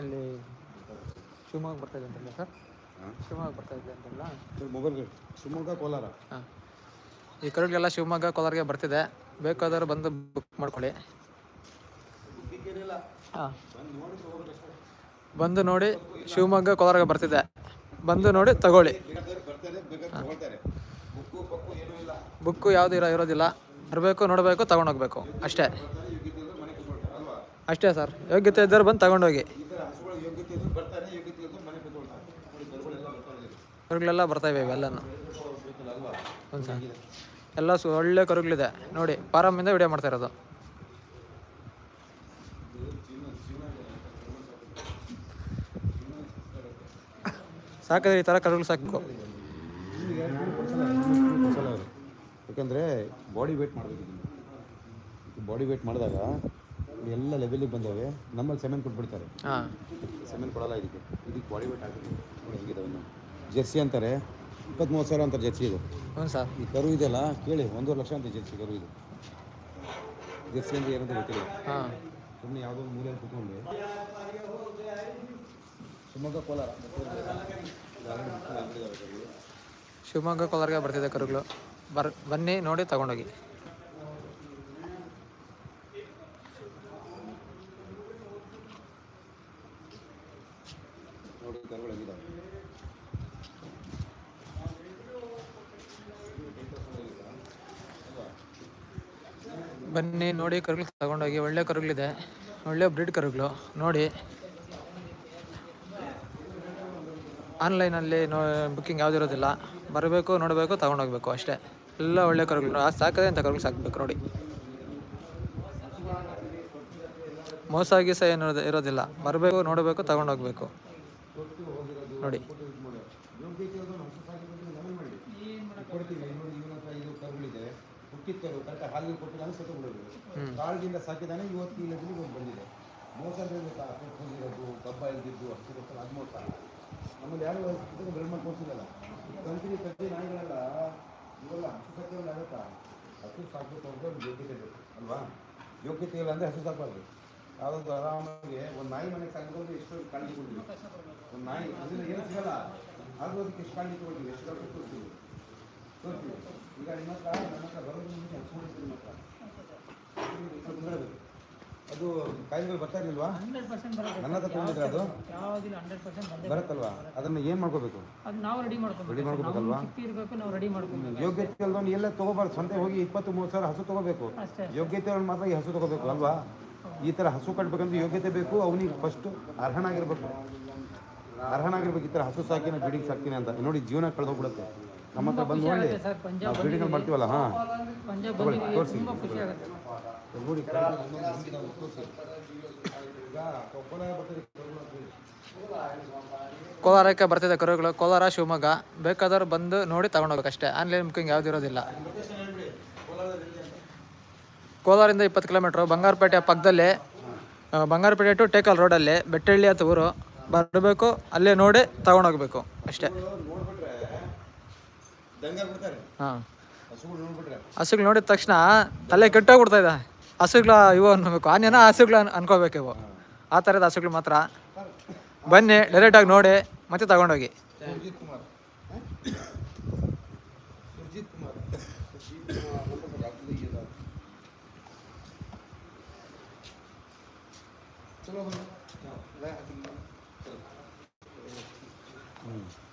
ಇಲ್ಲಿ ಶಿವಮೊಗ್ಗ ಬರ್ತಾ ಇದೆ ಅಂತಲ್ಲ ಸರ್? ಹಾಂ? ಶಿವಮೊಗ್ಗ ಬರ್ತಾ ಇದೆ ಅಂತಲ್ಲ? ಮೊಬೈಲ್ ಶಿವಮೊಗ್ಗ ಕೋಲಾರ? ಹಾಂ. ಈ ಕರುಗಳೆಲ್ಲ ಶಿವಮೊಗ್ಗ ಕೋಲಾರಿಗೆ ಬರ್ತಿದೆ. ಬೇಕಾದವರು ಬಂದು ಬುಕ್ ಮಾಡ್ಕೊಳ್ಳಿ. ಹಾಂ. ಬಂದು ನೋಡಿ ಶಿವಮೊಗ್ಗ ಕೋಲಾರಿಗೆ ಬರ್ತಿದೆ. ಬಂದು ನೋಡಿ ತಗೊಳ್ಳಿ. ಬುಕ್ಕು ಯಾವುದು ಇರೋ ಇರೋದಿಲ್ಲ. ಬರಬೇಕು ನೋಡಬೇಕು ತಗೊಂಡೋಗ್ಬೇಕು. ಅಷ್ಟೇ ಬರ್ತಾರೆ ಯೋಗ್ಯತೆ ಇಲ್ಲದೆ ಮನೆ ಕೂತ್ಕೊಳ್ತಾರೆ ಅಲ್ವಾ ಅಷ್ಟೇ ಸರ್. ಯೋಗ್ಯತೆ ಇದ್ದವ್ರು ಬಂದು ತಗೊಂಡೋಗಿ. ಕರುಗಳೆಲ್ಲ ಬರ್ತಾ ಇವೆಲ್ಲನೂ ಹ್ಞೂ ಎಲ್ಲ ಸು ಒಳ್ಳೆ ಕರುಗಳಿದೆ. ನೋಡಿ ಫಾರಮ್ಮಿಂದ ವಿಡಿಯೋ ಮಾಡ್ತಾ ಇರೋದು. ಸಾಕಿದ್ರೆ ಈ ಥರ ಕರುಗಳು ಸಾಕು ಯಾಕಂದರೆ ಬಾಡಿ ವೇಟ್ ಮಾಡಬೇಕು ಬಾಡಿ ವೇಟ್ ಮಾಡಿದಾಗ ಎಲ್ಲ ಲೆವೆಲಿಗೆ ಬಂದವೆ. ನಮ್ಮಲ್ಲಿ ಸೆಮೆನ್ ಕೊಟ್ಬಿಡ್ತಾರೆ. ಹಾಂ. ಸೆಮೆನ್ ಕೊಡಲ್ಲ ಇದಕ್ಕೆ. ಇದಕ್ಕೆ ಬಾಡಿ ವೇಟ್ ಆಗಬೇಕು ನೋಡಿ ಹೆಂಗಿದಾವೆ ಇನ್ನು ಜೆರ್ಸಿ ಅಂತಾರೆ. ಇಪ್ಪತ್ತ್ಮೂವತ್ತು ಸಾವಿರ ಅಂತಾರೆ ಜೆರ್ಸಿ ಇದು. ಹ್ಞೂ ಸರ್. ಈ ಕರು ಇದೆಯಲ್ಲ ಕೇಳಿ ಒಂದೂವರೆ ಲಕ್ಷ ಅಂತ ಜೆರ್ಸಿ ಕರು ಇದು. ಜೆರ್ಸಿ ಅಂದರೆ ಏನಂತ ಗೊತ್ತಿಲ್ಲ. ಸುಮ್ಮನೆ ಯಾವುದೋ ಒಂದು ಮೂಲೆಯಲ್ಲಿ ಕೂತ್ಕೊಂಡು ಶಿವಮೊಗ್ಗ ಕೋಲಾರ. ಶಿವಮೊಗ್ಗ ಕೋಲಾರಿಗೆ ಬರ್ತಿದೆ ಕರುಗಳು. ಬರ್ ಬನ್ನಿ ನೋಡಿ ತಗೊಂಡೋಗಿ. ಬನ್ನಿ, ನೋಡಿ ಕರುಗಳು ತಗೊಂಡೋಗಿ. ಒಳ್ಳೆ ಕರುಗಳಿದೆ. ಒಳ್ಳೆ ಬ್ರೀಡ್ ಕರುಗಳು. ನೋಡಿ. ಆನ್ಲೈನಲ್ಲಿ ನೋ, ಬುಕ್ಕಿಂಗ್ ಯಾವುದಿರೋದಿಲ್ಲ ಬರಬೇಕು, ನೋಡಬೇಕು, ತಗೊಂಡೋಗ್ಬೇಕು ಅಷ್ಟೇ. ಎಲ್ಲ ಒಳ್ಳೆ ಕರುಗಳು. ಸಾಕದೆ ಅಂತ ಕರುಗಳು ಸಾಕ್ಬೇಕು, ನೋಡಿ. ಮೋಸ ಗೀಸ ಏನು ಇರೋದಿಲ್ಲ. ಬರಬೇಕು, ನೋಡಬೇಕು, ತಗೊಂಡೋಗ್ಬೇಕು. ನೋಡಿ. ಕರೆಕ್ಟ್ ಹಾಲಿಗೆ ಸತ್ತು ಬಿಡೋದು ಸಾಕಿದಾನೆ ಇವತ್ತು ಈ ಲೆವೆಲಿಗೆ ಒಂದು ಬಂದಿದೆ. ಮೋಸ ಕಬ್ಬ ಇಲ್ದಿದ್ದು ಅಷ್ಟು ಅದು ಮೋಸ. ನಮ್ಮಲ್ಲಿ ಯಾರು ಇದನ್ನು ಬ್ರಹ್ಮ ಮಾಡಿ ಕೊಡ್ತಿಲ್ಲಲ್ಲ ಕಂತ್ರಿ ಕತ್ತಿ ನಾಯಿಗಳೆಲ್ಲ ಇವೆಲ್ಲ ಹಸು ಸಾಕಿದ್ರೆ ಆಗುತ್ತಾ? ಹಸು ಸಾಕಬೇಕು ಅಂದ್ರೆ ಒಂದು ಯೋಗ್ಯತೆ ಬೇಕು ಅಲ್ವಾ? ಯೋಗ್ಯತೆ ಇಲ್ಲ ಅಂದ್ರೆ ಹಸು ಸಾಕಬಾರ್ದು. ಯಾವುದೊಂದು ಆರಾಮಾಗಿ ಒಂದು ನಾಯಿ ಸಾಕಿದ್ರೆ ಎಷ್ಟು ಕಾಳಜಿ ಕೊಡ್ತೀವಿ ಒಂದು ನಾಯಿ ಅದರಿಂದ ಏನು ಸಿಗಲ್ಲ. ಆದರೂ ಅದಕ್ಕೆ ಎಷ್ಟು ಕಾಳಜಿ ಕೊಡ್ತೀವಿ ಎಷ್ಟು ಕೊಡ್ತೀವಿ ತೋರ್ತೀವಿ ಈಗ ನಿಮ್ಮ ಹತ್ರ ನನ್ನ ಹತ್ರ ಬರೋದು ನಿಮ್ಮ ಹತ್ರ ಅದು ಕಾಯಿಲೆಗಳು ಬರ್ತಾ ಇರ್ಲಿಲ್ವಾ? ನನ್ನ ಹತ್ರ ತಗೊಂಡಿದ್ರೆ ಅದು? ಬರುತ್ತಲ್ವಾ? ಅದನ್ನು ಏನು ಮಾಡ್ಕೋಬೇಕು? ಅದು ನಾವು ರೆಡಿ ಮಾಡ್ಕೋಬೇಕು. ರೆಡಿ ಮಾಡ್ಕೋಬೇಕಲ್ವಾ? ಇರಬೇಕು ನಾವು ರೆಡಿ ಮಾಡ್ಕೋಬೇಕು. ಯೋಗ್ಯತೆ ಅಲ್ವಾ ಎಲ್ಲ ತಗೋಬಾರ್ದು. ಸಂತೆ ಹೋಗಿ ಇಪ್ಪತ್ತು ಮೂವತ್ತು ಸಾವಿರ ಹಸು ತಗೋಬೇಕು. ಯೋಗ್ಯತೆ ಮಾತ್ರ ಹಸು ತಗೋಬೇಕು ಅಲ್ವಾ? ಈ ಥರ ಹಸು ಕಟ್ಬೇಕಂದ್ರೆ ಯೋಗ್ಯತೆ ಬೇಕು ಅವನಿಗೆ ಫಸ್ಟು ಅರ್ಹನಾಗಿರ್ಬೇಕು. ಅರ್ಹನಾಗಿರ್ಬೇಕು ಈ ಥರ ಹಸು ಸಾಕಿನ ಬ್ರೀಡಿಂಗ್ ಸಾಕ್ತೀನಿ ಅಂತ. ನೋಡಿ ಜೀವನ ಕಳೆದೋಗ್ಬಿಡುತ್ತೆ ನಮ್ಮ ಹತ್ರ ಬಂದು ನೋಡಿ. ನಾವು ಬ್ರೀಡಿಂಗ್ ಮಾಡ್ತೀವಲ್ಲ ಹಾಂ. ತೋರಿಸಿ. ನೋಡಿ. ಕೋಲಾರಕ್ಕೆ ಬರ್ತಿದೆ ಕರುಗಳು ಕೋಲಾರ ಶಿವಮೊಗ್ಗ ಬೇಕಾದವ್ರು ಬಂದು ನೋಡಿ ತಗೊಂಡೋಗ್ಬೇಕು ಅಷ್ಟೇ ಆನ್ಲೈನ್ ಬುಕ್ಕಿಂಗ್ ಯಾವುದಿರೋದಿಲ್ಲ ಕೋಲಾರಿಂದ ಇಪ್ಪತ್ತು ಕಿಲೋಮೀಟ್ರ್, ಬಂಗಾರಪೇಟೆ ಪಕ್ಕದಲ್ಲಿ ಬಂಗಾರಪೇಟೆ ಟು ಟೇಕಲ್ ರೋಡಲ್ಲಿ, ಬೆಟ್ಟಳ್ಳಿ ಅಂತ ಊರು. ಬರಬೇಕು, ಅಲ್ಲೇ ನೋಡಿ ತಗೊಂಡೋಗ್ಬೇಕು, ಅಷ್ಟೇ. ಹಾಂ. ಹಸುಗಳು ನೋಡಿದ ತಕ್ಷಣ ತಲೆ ಕೆಟ್ಟೋಗ್ಬಿಡ್ತಾ ಇದೆ. ಹಸುಗಳ, ಇವು ಅನ್ಬೇಕು. ಆನೇನ ಹಸುಗಳು ಅನ್, ಅನ್ಕೋಬೇಕು ಇವು. ಆ ಥರದ ಹಸುಗಳು ಮಾತ್ರ. ಬನ್ನಿ ಡೈರೆಕ್ಟಾಗಿ ನೋಡಿ, ಮತ್ತೆ ತಗೊಂಡೋಗಿ. ಕುಮಾರ್. 走了走了来走嗯。